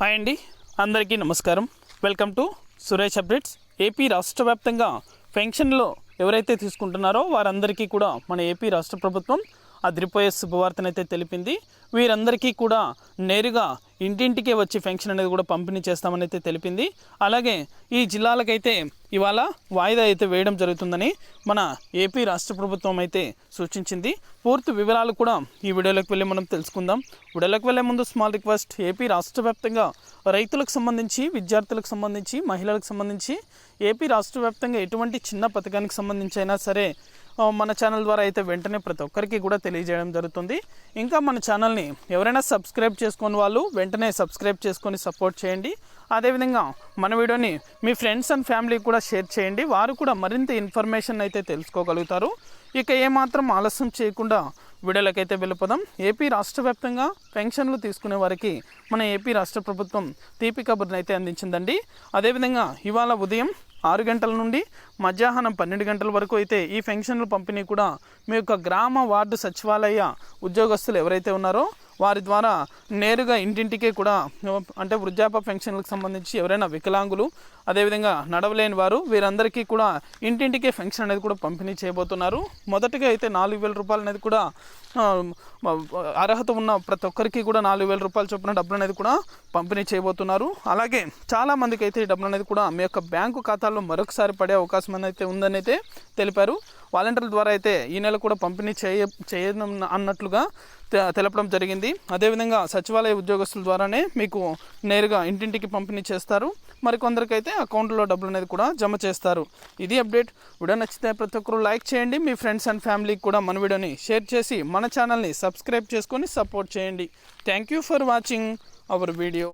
Hi అండి. అందరికీ నమస్కారం. Welcome to Suresh updates. AP రాష్ట్ర వ్యాప్తంగా పెన్షన్లో ఎవరైతే తీసుకుంటున్నారో వారందరికీ కూడా మన ఏపీ రాష్ట్ర ప్రభుత్వం అదిరిపోయే శుభవార్తనైతే తెలిపింది. వీరందరికీ కూడా నేరుగా ఇంటింటికే వచ్చి పెన్షన్ అనేది కూడా పంపిణీ చేస్తామని అయితే తెలిపింది. అలాగే ఈ జిల్లాలకైతే ఇవాళ వాయిదా అయితే వేయడం జరుగుతుందని మన ఏపీ రాష్ట్ర ప్రభుత్వం అయితే సూచించింది. పూర్తి వివరాలు కూడా ఈ వీడియోలోకి వెళ్ళి మనం తెలుసుకుందాం. వీడియోలోకి వెళ్ళే ముందు స్మాల్ రిక్వెస్ట్ ఏపీ రాష్ట్ర వ్యాప్తంగా రైతులకు సంబంధించి విద్యార్థులకు సంబంధించి మహిళలకు సంబంధించి ఏపీ రాష్ట్ర వ్యాప్తంగా ఎటువంటి చిన్న పథకానికి సంబంధించి అయినా సరే మన ఛానల్ ద్వారా అయితే వెంటనే ప్రతి ఒక్కరికి కూడా తెలియజేయడం జరుగుతుంది. ఇంకా మన ఛానల్ని ఎవరైనా సబ్స్క్రైబ్ చేసుకుని వాళ్ళు వెంటనే సబ్స్క్రైబ్ చేసుకొని సపోర్ట్ చేయండి. అదేవిధంగా మన వీడియోని మీ ఫ్రెండ్స్ అండ్ ఫ్యామిలీకి కూడా షేర్ చేయండి. వారు కూడా మరింత ఇన్ఫర్మేషన్ అయితే తెలుసుకోగలుగుతారు. ఇక ఏమాత్రం ఆలస్యం చేయకుండా వీడియోలకైతే వెళ్ళిపోదాం. ఏపీ రాష్ట్ర వ్యాప్తంగా పెన్షన్లు తీసుకునే వారికి మన ఏపీ రాష్ట్ర ప్రభుత్వం తీపి కబుర్ని అయితే అందించిందండి. అదేవిధంగా ఇవాళ ఉదయం ఆరు గంటల నుండి మధ్యాహ్నం పన్నెండు గంటల వరకు అయితే ఈ పెన్షన్లు పంపిణీ కూడా మీ యొక్క గ్రామ వార్డు సచివాలయ ఉద్యోగస్తులు ఎవరైతే ఉన్నారో వారి ద్వారా నేరుగా ఇంటింటికే కూడా అంటే వృద్ధాప్య పెన్షన్లకు సంబంధించి ఎవరైనా వికలాంగులు అదేవిధంగా నడవలేని వారు వీరందరికీ కూడా ఇంటింటికే పెన్షన్ అనేది కూడా పంపిణీ చేయబోతున్నారు. మొదటగా అయితే నాలుగు వేల రూపాయలు అనేది కూడా అర్హత ఉన్న ప్రతి ఒక్కరికి కూడా నాలుగు వేల రూపాయల చొప్పున డబ్బులు అనేది కూడా పంపిణీ చేయబోతున్నారు. అలాగే చాలామందికి అయితే ఈ డబ్బులు అనేది కూడా మీ యొక్క బ్యాంకు ఖాతాల్లో మరొకసారి పడే అవకాశం అనేది ఉందని అయితే తెలిపారు. వాలంటీర్ల ద్వారా అయితే ఈ నెల కూడా పంపిణీ చేయ చేయడం అన్నట్లుగా తె- తెలపడం జరిగింది. అదేవిధంగా సచివాలయ ఉద్యోగస్తుల ద్వారానే మీకు నేరుగా ఇంటింటికి పంపిణీ చేస్తారు. మరికొందరికైతే అకౌంట్లో డబ్బులు అనేది కూడా జమ చేస్తారు. ఇది అప్డేట్. వీడియో నచ్చితే ప్రతి ఒక్కరు లైక్ చేయండి. మీ ఫ్రెండ్స్ అండ్ ఫ్యామిలీకి కూడా మన వీడియోని షేర్ చేసి మన ఛానల్ని సబ్స్క్రైబ్ చేసుకొని సపోర్ట్ చేయండి. Thank you for watching our video.